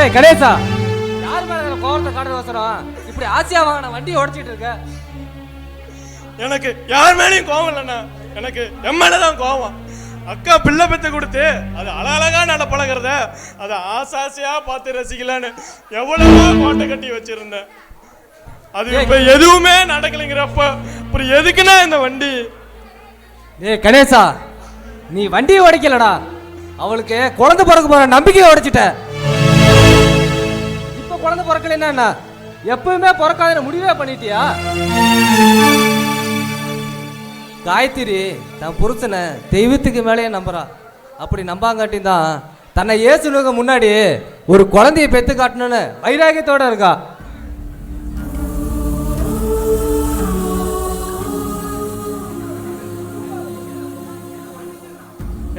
ஏய் கணேசா. யார் மேல இருக்கிற கோவத்தை காட்டுற அவசரம்? இப்படி ஆசியா வாங்கின வண்டியை உடச்சிட்டு இருக்க? எனக்கு யார் மேலேயும் கோவம் இல்லைண்ணா. எனக்கு என் மேலதான் கோவம். அக்கா பிள்ளை பெற்று கொடுத்து அது அழகழகா நட பழகிறத அதை ஆசாசையா பார்த்து ரசிக்கலான்னு எவ்வளவோ கோட்டை கட்டி வச்சிருந்தேன். அது இப்ப எதுவுமே நடக்கலைங்கிறப்ப அப்புறம் எதுக்குண்ணா இந்த வண்டி? ஏய் கணேசா நீ வண்டியை உடைக்கலடா அவளுக்கு குழந்தை பிறக்க போற நம்பிக்கையை உடைச்சிட்ட. இப்ப குழந்தை பிறக்கலைன்னா என்ன எப்பவுமே பிறக்காதுன்னு முடிவே பண்ணிட்டியா? காயத்ரி தன் புருஷனை தெய்வத்துக்கு மேலேயே நம்புறா. அப்படி நம்பாங்காட்டி தான் தன்னை இயேசுனுக்கு முன்னாடி ஒரு குழந்தையை பெத்து காட்டணும்னு வைராகியத்தோட இருக்கா.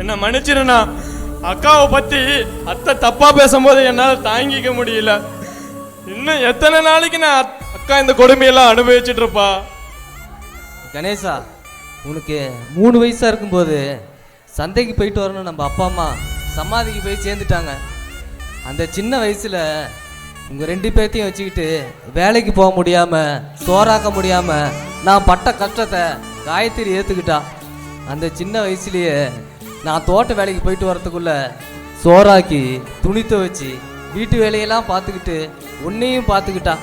என்ன மன்னிச்சிருண்ணா? அக்காவை பத்தி அத்தை தப்பா பேசும்போது என்னால் தாங்கிக்க முடியல. இன்னும் எத்தனை நாளைக்கு நான் அக்கா இந்த கொடுமையெல்லாம் அனுபவிச்சுட்டு இருப்பா கணேசா உனக்கு மூணு வயசாக இருக்கும்போது சந்தைக்கு போயிட்டு வரணும் நம்ம அப்பா அம்மா சமாதிக்கு போய் சேர்ந்துட்டாங்க. அந்த சின்ன வயசில் உங்கள் ரெண்டு பேர்த்தையும் வச்சுக்கிட்டு வேலைக்கு போக முடியாமல் சோறாக்க முடியாமல் நான் பட்ட கஷ்டத்தை காயத்ரி ஏற்றுக்கிட்டா அந்த சின்ன வயசுலேயே நான் தோட்ட வேலைக்கு போயிட்டு வரத்துக்குள்ள சோறாக்கி துணி துவைச்சி வீட்டு வேலையெல்லாம் பார்த்துக்கிட்டு உன்னையும் பார்த்துக்கிட்டா.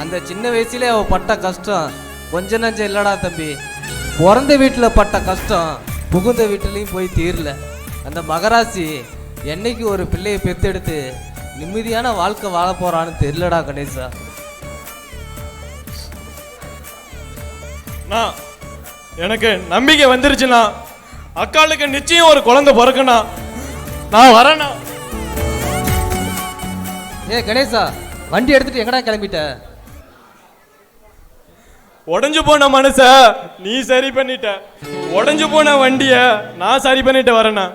அந்த சின்ன வயசுல அவள் பட்ட கஷ்டம் கொஞ்ச நஞ்சம் இல்லடா தம்பி. பிறந்த வீட்டில் பட்ட கஷ்டம் புகுந்த வீட்டிலையும் போய் தீரல. அந்த மகராசி என்னைக்கு ஒரு பிள்ளையை பெத்தெடுத்து நிம்மதியான வாழ்க்கை வாழ போறான்னு தெரியலடா கணேசா. நான் எனக்கு நம்பிக்கை வந்துருச்சுண்ணா. அக்காளுக்கு நிச்சயம் ஒரு குழந்தை பிறக்கணா நான் வரேண்ணா. ஏ கணேசா வண்டி எடுத்துட்டு எங்கடா கிளம்பிட்ட? உடைஞ்சு போன மனச நீ சரி பண்ணிட்ட. உடைஞ்சு போன வண்டிய நான் சரி பண்ணிட்டு வரேண்ணா.